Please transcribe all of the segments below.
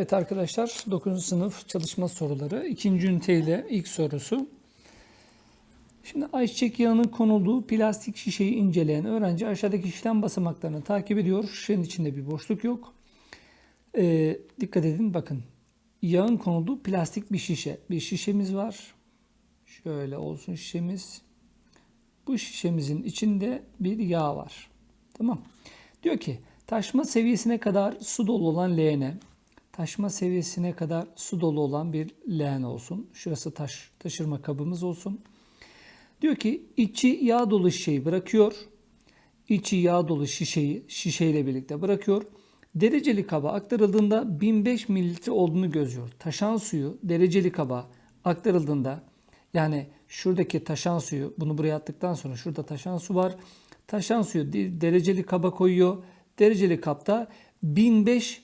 Evet arkadaşlar 9. sınıf çalışma soruları. ikinci üniteyle ilk sorusu. Şimdi ayçiçek yağının konulduğu plastik şişeyi inceleyen öğrenci aşağıdaki işlem basamaklarını takip ediyor. Şişenin içinde bir boşluk yok. Ee, dikkat edin bakın. Yağın konulduğu plastik bir şişe. Bir şişemiz var. Şöyle olsun şişemiz. Bu şişemizin içinde bir yağ var. Tamam. Diyor ki taşma seviyesine kadar su dolu olan leğene taşma seviyesine kadar su dolu olan bir leğen olsun. Şurası taş taşırma kabımız olsun. Diyor ki içi yağ dolu şişeyi bırakıyor. İçi yağ dolu şişeyi şişeyle birlikte bırakıyor. Dereceli kaba aktarıldığında 1005 mililitre olduğunu gözlüyor. Taşan suyu dereceli kaba aktarıldığında yani şuradaki taşan suyu bunu buraya attıktan sonra şurada taşan su var. Taşan suyu dereceli kaba koyuyor. Dereceli kapta 1005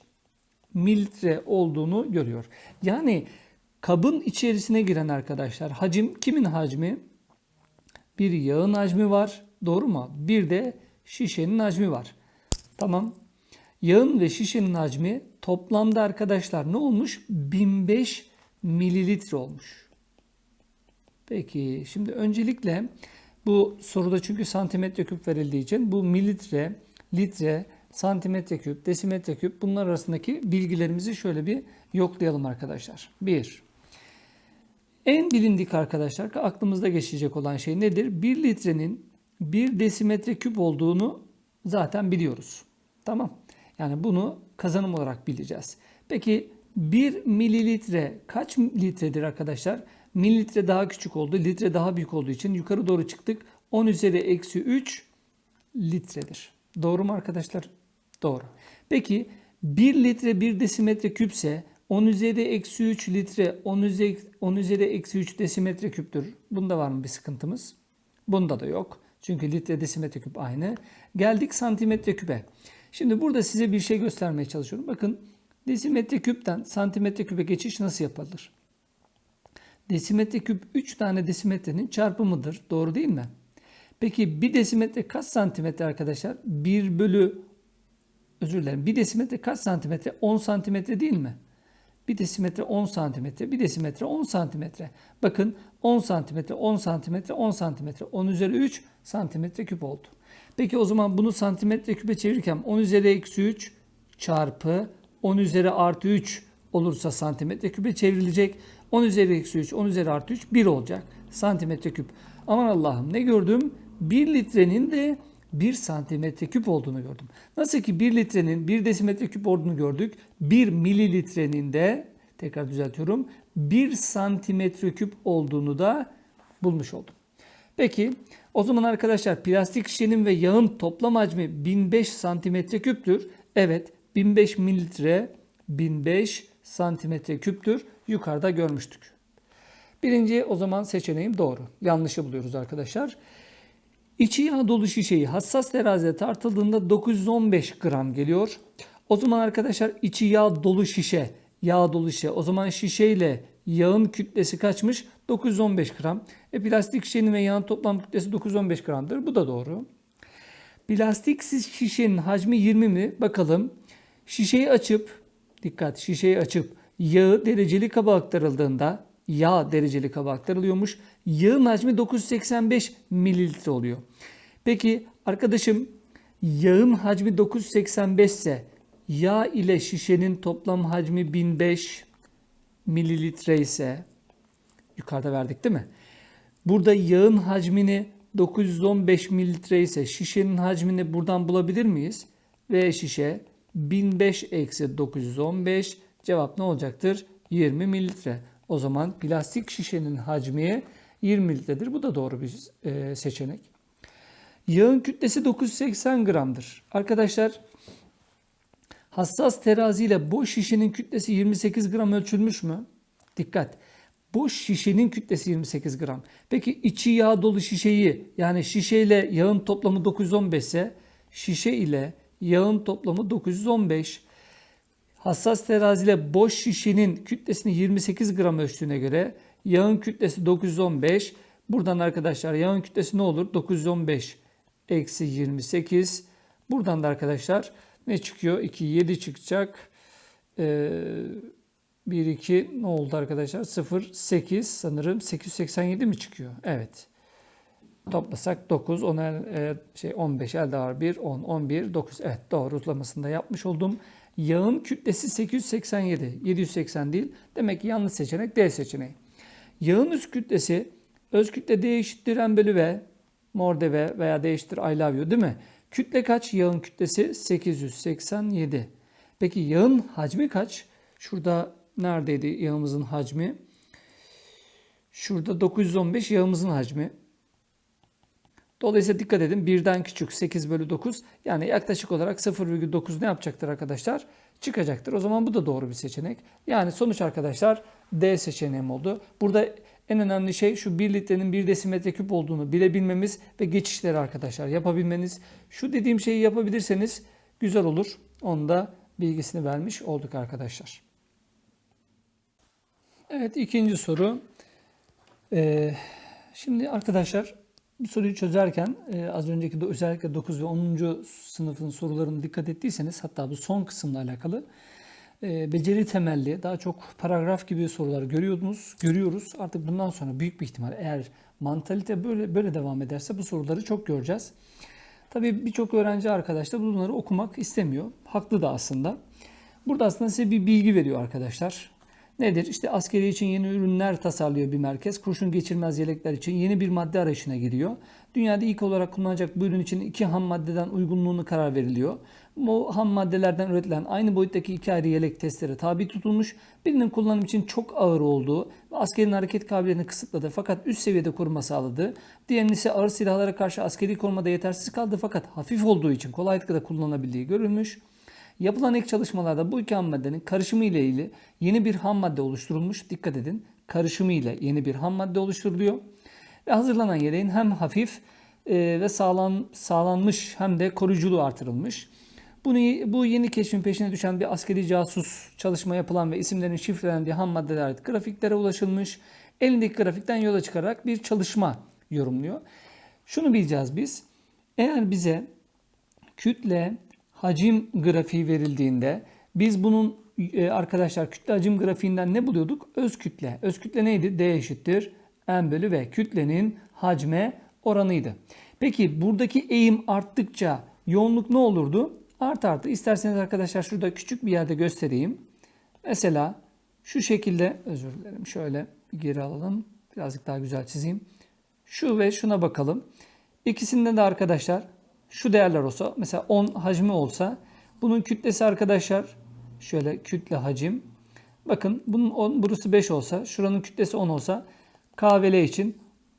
mililitre olduğunu görüyor. Yani kabın içerisine giren arkadaşlar hacim kimin hacmi? Bir yağın hacmi var. Doğru mu? Bir de şişenin hacmi var. Tamam. Yağın ve şişenin hacmi toplamda arkadaşlar ne olmuş? 1005 mililitre olmuş. Peki şimdi öncelikle bu soruda çünkü santimetre küp verildiği için bu mililitre, litre, santimetre küp, desimetre küp bunlar arasındaki bilgilerimizi şöyle bir yoklayalım arkadaşlar. 1. En bilindik arkadaşlar aklımızda geçecek olan şey nedir? 1 litrenin 1 desimetre küp olduğunu zaten biliyoruz. Tamam. Yani bunu kazanım olarak bileceğiz. Peki 1 mililitre kaç litredir arkadaşlar? Mililitre daha küçük oldu, litre daha büyük olduğu için yukarı doğru çıktık. 10 üzeri eksi 3 litredir. Doğru mu arkadaşlar? Doğru. Peki 1 litre 1 desimetre küpse 10 üzeri eksi 3 litre 10 üzeri, 10 üzeri eksi 3 desimetre küptür. Bunda var mı bir sıkıntımız? Bunda da yok. Çünkü litre desimetre küp aynı. Geldik santimetre küpe. Şimdi burada size bir şey göstermeye çalışıyorum. Bakın desimetre küpten santimetre küpe geçiş nasıl yapılır? Desimetre küp 3 tane desimetrenin çarpımıdır. Doğru değil mi? Peki bir desimetre kaç santimetre arkadaşlar? 1 bölü özür dilerim. Bir desimetre kaç santimetre? 10 santimetre değil mi? Bir desimetre 10 santimetre, bir desimetre 10 santimetre. Bakın 10 santimetre, 10 santimetre, 10 santimetre, 10 üzeri 3 santimetre küp oldu. Peki o zaman bunu santimetre küpe çevirirken 10 üzeri eksi 3 çarpı 10 üzeri artı 3 olursa santimetre küpe çevrilecek. 10 üzeri eksi 3, 10 üzeri artı 3 1 olacak santimetre küp. Aman Allah'ım ne gördüm? 1 litrenin de 1 santimetre küp olduğunu gördüm. Nasıl ki 1 litrenin 1 desimetre küp olduğunu gördük. 1 mililitrenin de tekrar düzeltiyorum 1 santimetre küp olduğunu da bulmuş oldum. Peki o zaman arkadaşlar plastik şişenin ve yağın toplam hacmi 1005 santimetre küptür. Evet 1005 mililitre 1005 santimetre küptür. Yukarıda görmüştük. Birinci o zaman seçeneğim doğru. Yanlışı buluyoruz arkadaşlar. İçi yağ dolu şişeyi hassas terazide tartıldığında 915 gram geliyor. O zaman arkadaşlar içi yağ dolu şişe, yağ dolu şişe. O zaman şişeyle yağın kütlesi kaçmış? 915 gram. E plastik şişenin ve yağın toplam kütlesi 915 gramdır. Bu da doğru. Plastik şişenin hacmi 20 mi? Bakalım. Şişeyi açıp, dikkat şişeyi açıp yağı dereceli kaba aktarıldığında yağ dereceli kaba aktarılıyormuş. Yağın hacmi 985 mililitre oluyor. Peki arkadaşım yağın hacmi 985 ise yağ ile şişenin toplam hacmi 1005 mililitre ise yukarıda verdik değil mi? Burada yağın hacmini 915 mililitre ise şişenin hacmini buradan bulabilir miyiz? Ve şişe 1005 eksi 915 cevap ne olacaktır? 20 mililitre. O zaman plastik şişenin hacmi 20 litredir. Bu da doğru bir e, seçenek. Yağın kütlesi 980 gramdır. Arkadaşlar hassas terazi ile boş şişenin kütlesi 28 gram ölçülmüş mü? Dikkat. Boş şişenin kütlesi 28 gram. Peki içi yağ dolu şişeyi yani şişe ile yağın toplamı 915 ise şişe ile yağın toplamı 915. Hassas teraziyle boş şişenin kütlesini 28 gram ölçtüğüne göre yağın kütlesi 915. Buradan arkadaşlar yağın kütlesi ne olur? 915 eksi 28. Buradan da arkadaşlar ne çıkıyor? 2, 7 çıkacak. 1 2 ne oldu arkadaşlar? 0 8 sanırım 887 mi çıkıyor? Evet. Toplasak 9, 10 el, e, şey 15 elde var 1, 10, 11, 9. Evet doğru uzamasını da yapmış oldum. Yağın kütlesi 887, 780 değil. Demek ki yanlış seçenek D seçeneği. Yağın üst kütlesi öz kütle D M bölü V, mor D V veya D eşittir I love you değil mi? Kütle kaç? Yağın kütlesi 887. Peki yağın hacmi kaç? Şurada neredeydi yağımızın hacmi? Şurada 915 yağımızın hacmi. Dolayısıyla dikkat edin birden küçük 8 bölü 9 yani yaklaşık olarak 0,9 ne yapacaktır arkadaşlar? Çıkacaktır. O zaman bu da doğru bir seçenek. Yani sonuç arkadaşlar D seçeneğim oldu. Burada en önemli şey şu 1 litrenin 1 desimetre küp olduğunu bilebilmemiz ve geçişleri arkadaşlar yapabilmeniz. Şu dediğim şeyi yapabilirseniz güzel olur. Onu da bilgisini vermiş olduk arkadaşlar. Evet ikinci soru. Ee, şimdi arkadaşlar bu soruyu çözerken e, az önceki de özellikle 9 ve 10. sınıfın sorularını dikkat ettiyseniz hatta bu son kısımla alakalı e, beceri temelli daha çok paragraf gibi sorular görüyordunuz, görüyoruz. Artık bundan sonra büyük bir ihtimal eğer mantalite böyle böyle devam ederse bu soruları çok göreceğiz. Tabii birçok öğrenci arkadaş da bunları okumak istemiyor. Haklı da aslında. Burada aslında size bir bilgi veriyor arkadaşlar. Nedir? İşte askeri için yeni ürünler tasarlıyor bir merkez. Kurşun geçirmez yelekler için yeni bir madde arayışına giriyor. Dünyada ilk olarak kullanacak bu ürün için iki ham maddeden uygunluğunu karar veriliyor. Bu ham maddelerden üretilen aynı boyuttaki iki ayrı yelek testlere tabi tutulmuş. Birinin kullanım için çok ağır olduğu ve askerin hareket kabiliyetini kısıtladı fakat üst seviyede koruma sağladı. Diğerinin ise ağır silahlara karşı askeri korumada yetersiz kaldı fakat hafif olduğu için kolaylıkla kullanabildiği görülmüş. Yapılan ek çalışmalarda bu iki ham maddenin karışımı ile ilgili yeni bir ham madde oluşturulmuş. Dikkat edin karışımı ile yeni bir ham madde oluşturuluyor. Ve hazırlanan yeleğin hem hafif e, ve sağlam, sağlanmış hem de koruyuculuğu artırılmış. Bunu, bu yeni keşfin peşine düşen bir askeri casus çalışma yapılan ve isimlerin şifrelendiği ham maddelere ait grafiklere ulaşılmış. Elindeki grafikten yola çıkarak bir çalışma yorumluyor. Şunu bileceğiz biz. Eğer bize kütle, hacim grafiği verildiğinde biz bunun e, arkadaşlar kütle hacim grafiğinden ne buluyorduk? Öz kütle. Öz kütle neydi? D eşittir m bölü v. Kütlenin hacme oranıydı. Peki buradaki eğim arttıkça yoğunluk ne olurdu? Art artı. İsterseniz arkadaşlar şurada küçük bir yerde göstereyim. Mesela şu şekilde özür dilerim. Şöyle bir geri alalım. Birazcık daha güzel çizeyim. Şu ve şuna bakalım. İkisinde de arkadaşlar şu değerler olsa mesela 10 hacmi olsa bunun kütlesi arkadaşlar şöyle kütle hacim. Bakın bunun 10, burası 5 olsa şuranın kütlesi 10 olsa K ve L için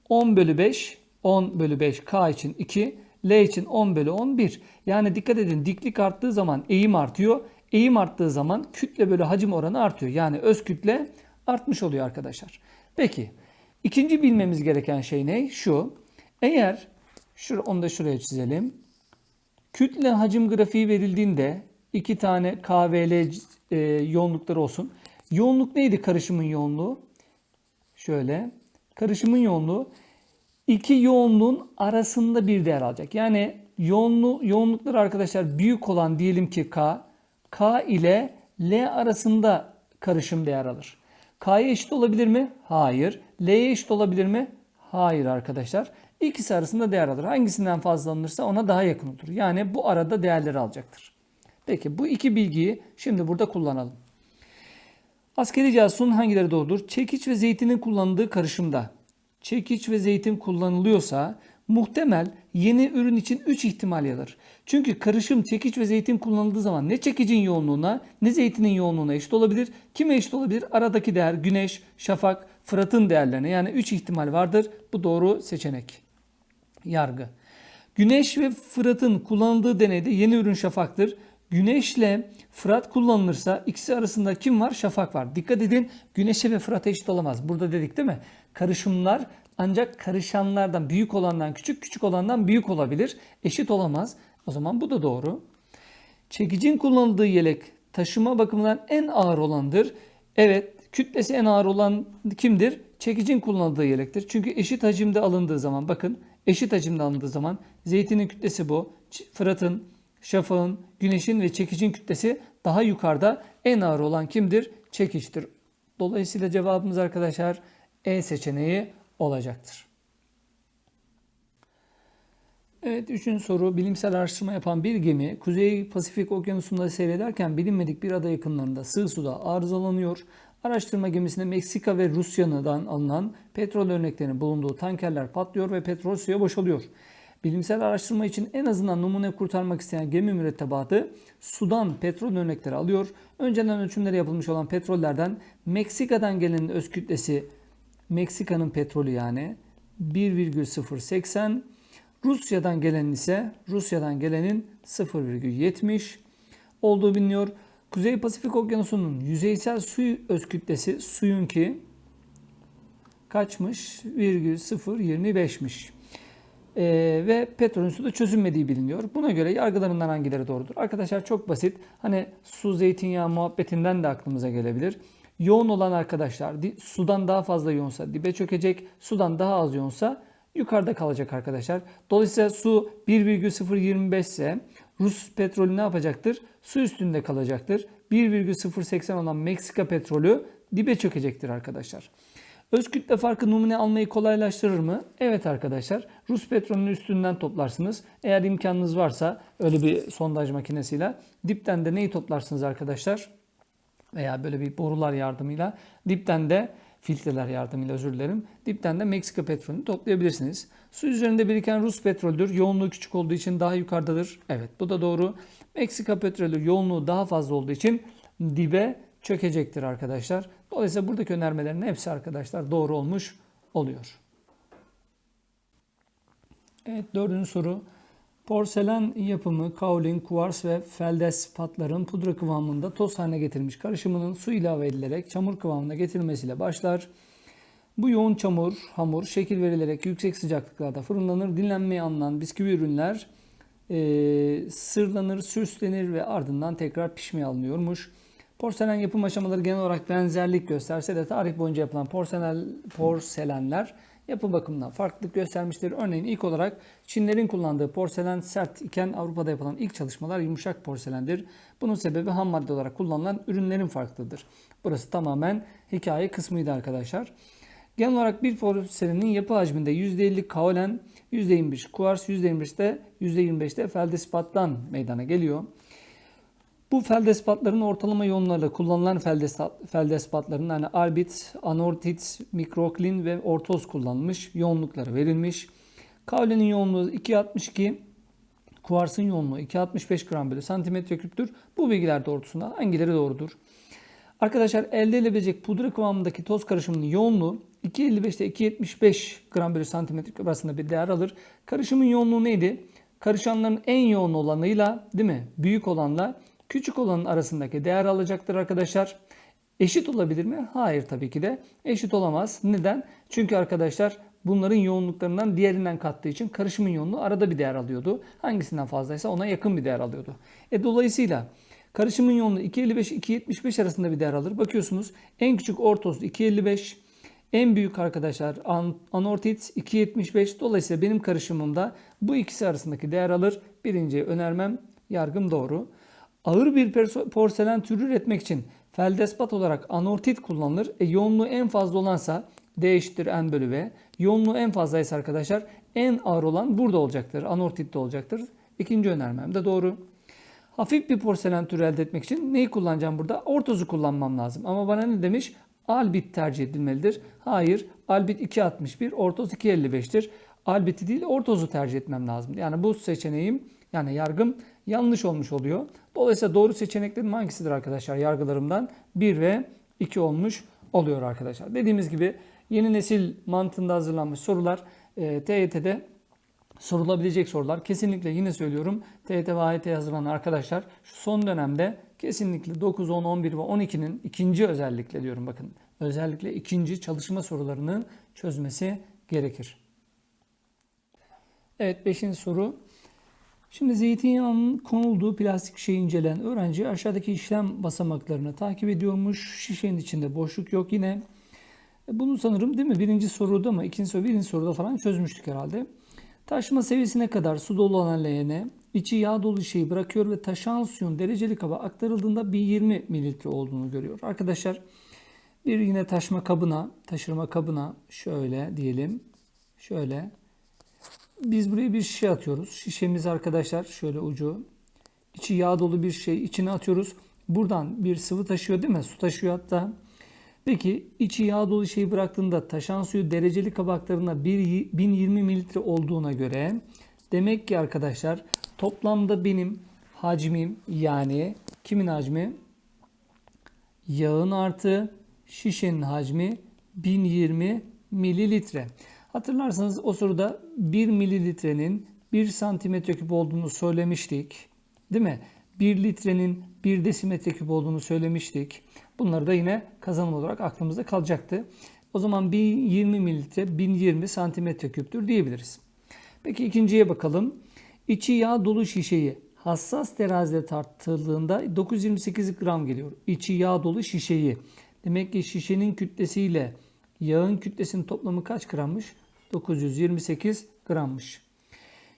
10 bölü 5 10 bölü 5 K için 2 L için 10 bölü 11. Yani dikkat edin diklik arttığı zaman eğim artıyor. Eğim arttığı zaman kütle bölü hacim oranı artıyor. Yani öz kütle artmış oluyor arkadaşlar. Peki ikinci bilmemiz gereken şey ne? Şu. Eğer Şur onu da şuraya çizelim. Kütle hacim grafiği verildiğinde iki tane KVL e, yoğunlukları olsun. Yoğunluk neydi karışımın yoğunluğu? Şöyle. Karışımın yoğunluğu iki yoğunluğun arasında bir değer alacak. Yani yoğunluğu, yoğunluklar arkadaşlar büyük olan diyelim ki K, K ile L arasında karışım değer alır. K'ya eşit olabilir mi? Hayır. L'ye eşit olabilir mi? Hayır arkadaşlar. İkisi arasında değer alır. Hangisinden fazla alınırsa ona daha yakın olur. Yani bu arada değerleri alacaktır. Peki bu iki bilgiyi şimdi burada kullanalım. Askeri casusun hangileri doğrudur? Çekiç ve zeytinin kullanıldığı karışımda çekiç ve zeytin kullanılıyorsa muhtemel yeni ürün için 3 ihtimal alır. Çünkü karışım çekiç ve zeytin kullanıldığı zaman ne çekicin yoğunluğuna ne zeytinin yoğunluğuna eşit olabilir. Kime eşit olabilir? Aradaki değer güneş, şafak, Fırat'ın değerlerine yani 3 ihtimal vardır. Bu doğru seçenek yargı. Güneş ve Fırat'ın kullanıldığı deneyde yeni ürün şafaktır. Güneşle Fırat kullanılırsa ikisi arasında kim var? Şafak var. Dikkat edin güneşe ve Fırat'a eşit olamaz. Burada dedik değil mi? Karışımlar ancak karışanlardan büyük olandan küçük, küçük olandan büyük olabilir. Eşit olamaz. O zaman bu da doğru. Çekicin kullanıldığı yelek taşıma bakımından en ağır olandır. Evet, kütlesi en ağır olan kimdir? Çekicin kullanıldığı yelektir. Çünkü eşit hacimde alındığı zaman bakın eşit hacimde alındığı zaman zeytinin kütlesi bu. Fırat'ın, şafağın, güneşin ve çekicin kütlesi daha yukarıda en ağır olan kimdir? Çekiçtir. Dolayısıyla cevabımız arkadaşlar E seçeneği olacaktır. Evet, üçüncü soru. Bilimsel araştırma yapan bir gemi Kuzey Pasifik Okyanusu'nda seyrederken bilinmedik bir ada yakınlarında sığ suda arızalanıyor. Araştırma gemisine Meksika ve Rusya'dan alınan petrol örneklerinin bulunduğu tankerler patlıyor ve petrol suya boşalıyor. Bilimsel araştırma için en azından numune kurtarmak isteyen gemi mürettebatı sudan petrol örnekleri alıyor. Önceden ölçümleri yapılmış olan petrollerden Meksika'dan gelenin öz kütlesi Meksika'nın petrolü yani 1,080 Rusya'dan gelen ise Rusya'dan gelenin 0,70 olduğu biliniyor. Kuzey Pasifik Okyanusu'nun yüzeysel su öz kütlesi suyun ki kaçmış? 0,025'miş. Ee, ve petrolün suda çözünmediği biliniyor. Buna göre yargılarından hangileri doğrudur? Arkadaşlar çok basit. Hani su zeytinyağı muhabbetinden de aklımıza gelebilir. Yoğun olan arkadaşlar sudan daha fazla yoğunsa dibe çökecek. Sudan daha az yoğunsa yukarıda kalacak arkadaşlar. Dolayısıyla su 1,025 ise Rus petrolü ne yapacaktır? Su üstünde kalacaktır. 1,080 olan Meksika petrolü dibe çökecektir arkadaşlar. Öz kütle farkı numune almayı kolaylaştırır mı? Evet arkadaşlar. Rus petrolünün üstünden toplarsınız. Eğer imkanınız varsa öyle bir sondaj makinesiyle dipten de neyi toplarsınız arkadaşlar? Veya böyle bir borular yardımıyla dipten de filtreler yardımıyla özür dilerim. Dipten de Meksika petrolünü toplayabilirsiniz. Su üzerinde biriken Rus petrolüdür. Yoğunluğu küçük olduğu için daha yukarıdadır. Evet bu da doğru. Meksika petrolü yoğunluğu daha fazla olduğu için dibe çökecektir arkadaşlar. Dolayısıyla buradaki önermelerin hepsi arkadaşlar doğru olmuş oluyor. Evet dördüncü soru. Porselen yapımı kaolin, kuvars ve feldespatların pudra kıvamında toz haline getirilmiş karışımının su ilave edilerek çamur kıvamına getirilmesiyle başlar. Bu yoğun çamur, hamur şekil verilerek yüksek sıcaklıklarda fırınlanır. Dinlenmeye alınan bisküvi ürünler e, sırlanır, süslenir ve ardından tekrar pişmeye alınıyormuş. Porselen yapım aşamaları genel olarak benzerlik gösterse de tarih boyunca yapılan porselen, porselenler yapı bakımından farklılık göstermiştir. Örneğin ilk olarak Çinlerin kullandığı porselen sert iken Avrupa'da yapılan ilk çalışmalar yumuşak porselendir. Bunun sebebi ham madde olarak kullanılan ürünlerin farklıdır. Burası tamamen hikaye kısmıydı arkadaşlar. Genel olarak bir porselenin yapı hacminde %50 kaolen, %25 kuvars, %25 de %25 de feldespattan meydana geliyor. Bu feldespatların ortalama yoğunlarla kullanılan feldespat, feldespatların yani albit, anortit, mikroklin ve ortoz kullanılmış. Yoğunlukları verilmiş. Kaolenin yoğunluğu 2.62, kuvarsın yoğunluğu 2.65 gram bölü santimetre küptür. Bu bilgiler doğrultusunda hangileri doğrudur? Arkadaşlar elde edilebilecek pudra kıvamındaki toz karışımının yoğunluğu 2.55 ile 2.75 gram bölü santimetre arasında bir değer alır. Karışımın yoğunluğu neydi? Karışanların en yoğun olanıyla değil mi? Büyük olanla küçük olanın arasındaki değer alacaktır arkadaşlar. Eşit olabilir mi? Hayır tabii ki de. Eşit olamaz. Neden? Çünkü arkadaşlar bunların yoğunluklarından diğerinden kattığı için karışımın yoğunluğu arada bir değer alıyordu. Hangisinden fazlaysa ona yakın bir değer alıyordu. E dolayısıyla karışımın yoğunluğu 2.55-2.75 arasında bir değer alır. Bakıyorsunuz en küçük ortoz 2.55, en büyük arkadaşlar an, anortit 2.75. Dolayısıyla benim karışımımda bu ikisi arasındaki değer alır. Birinci önermem yargım doğru. Ağır bir porselen türü üretmek için feldespat olarak anortit kullanılır. E, yoğunluğu en fazla olansa D eşittir N bölü V. Yoğunluğu en fazlaysa arkadaşlar en ağır olan burada olacaktır. Anortitte olacaktır. İkinci önermem de doğru. Hafif bir porselen türü elde etmek için neyi kullanacağım burada? Ortozu kullanmam lazım. Ama bana ne demiş? Albit tercih edilmelidir. Hayır. Albit 2.61, ortoz 2.55'tir. Albit'i değil ortozu tercih etmem lazım. Yani bu seçeneğim yani yargım yanlış olmuş oluyor. Dolayısıyla doğru seçeneklerim hangisidir arkadaşlar yargılarımdan? 1 ve 2 olmuş oluyor arkadaşlar. Dediğimiz gibi yeni nesil mantığında hazırlanmış sorular e, TYT'de sorulabilecek sorular. Kesinlikle yine söylüyorum TYT ve AYT hazırlanan arkadaşlar şu son dönemde kesinlikle 9, 10, 11 ve 12'nin ikinci özellikle diyorum bakın. Özellikle ikinci çalışma sorularını çözmesi gerekir. Evet 5. soru. Şimdi zeytinyağının konulduğu plastik şişeyi inceleyen öğrenci aşağıdaki işlem basamaklarını takip ediyormuş. Şişenin içinde boşluk yok yine. Bunu sanırım değil mi? Birinci soruda mı? ikinci soru, birinci soruda falan çözmüştük herhalde. Taşma seviyesine kadar su dolu olan leğene içi yağ dolu şişeyi bırakıyor ve taşan suyun dereceli kaba aktarıldığında bir 20 mililitre olduğunu görüyor. Arkadaşlar bir yine taşma kabına, taşırma kabına şöyle diyelim. Şöyle. Biz buraya bir şişe atıyoruz. Şişemiz arkadaşlar şöyle ucu. içi yağ dolu bir şey içine atıyoruz. Buradan bir sıvı taşıyor değil mi? Su taşıyor hatta. Peki içi yağ dolu şeyi bıraktığında taşan suyu dereceli kabaklarına 1020 mililitre olduğuna göre demek ki arkadaşlar toplamda benim hacmim yani kimin hacmi? Yağın artı şişenin hacmi 1020 mililitre. Hatırlarsanız o soruda 1 mililitrenin 1 santimetre küp olduğunu söylemiştik. Değil mi? 1 litrenin 1 desimetre küp olduğunu söylemiştik. Bunları da yine kazanım olarak aklımızda kalacaktı. O zaman 1020 mililitre 1020 santimetre küptür diyebiliriz. Peki ikinciye bakalım. İçi yağ dolu şişeyi hassas terazide tartıldığında 928 gram geliyor. İçi yağ dolu şişeyi. Demek ki şişenin kütlesiyle yağın kütlesinin toplamı kaç grammış? 928 grammış.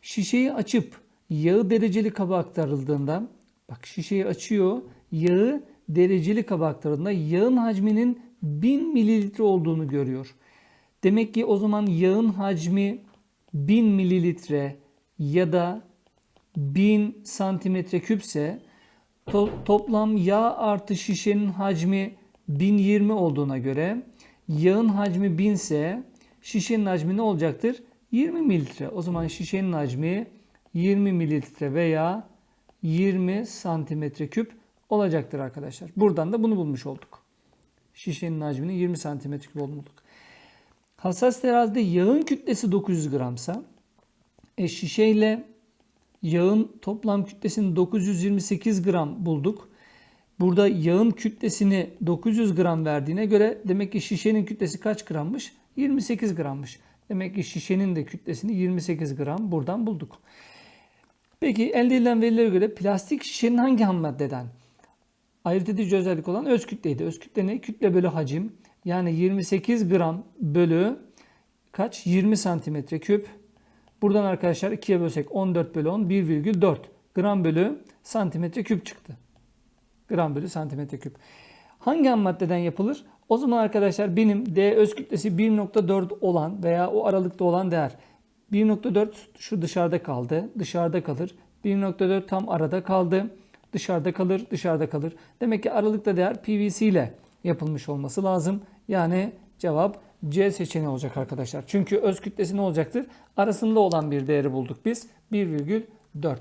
Şişeyi açıp yağı dereceli kaba aktarıldığında bak şişeyi açıyor yağı dereceli kaba aktarıldığında yağın hacminin 1000 mililitre olduğunu görüyor. Demek ki o zaman yağın hacmi 1000 mililitre ya da 1000 santimetre küpse to- toplam yağ artı şişenin hacmi 1020 olduğuna göre yağın hacmi 1000 ise şişenin hacmi ne olacaktır? 20 mililitre. O zaman şişenin hacmi 20 mililitre veya 20 santimetre küp olacaktır arkadaşlar. Buradan da bunu bulmuş olduk. Şişenin hacminin 20 santimetre küp bulduk. Hassas terazide yağın kütlesi 900 gramsa e, şişeyle yağın toplam kütlesini 928 gram bulduk. Burada yağın kütlesini 900 gram verdiğine göre demek ki şişenin kütlesi kaç grammış? 28 grammış. Demek ki şişenin de kütlesini 28 gram buradan bulduk. Peki elde edilen verilere göre plastik şişenin hangi ham maddeden ayırt edici özellik olan öz kütleydi. Öz kütle ne? Kütle bölü hacim. Yani 28 gram bölü kaç? 20 santimetre küp. Buradan arkadaşlar 2'ye bölsek 14 bölü 10 1,4 gram bölü santimetre küp çıktı. Gram bölü santimetre küp. Hangi ham maddeden yapılır? O zaman arkadaşlar benim D öz kütlesi 1.4 olan veya o aralıkta olan değer 1.4 şu dışarıda kaldı. Dışarıda kalır. 1.4 tam arada kaldı. Dışarıda kalır, dışarıda kalır. Demek ki aralıkta değer PVC ile yapılmış olması lazım. Yani cevap C seçeneği olacak arkadaşlar. Çünkü öz kütlesi ne olacaktır? Arasında olan bir değeri bulduk biz. 1,4.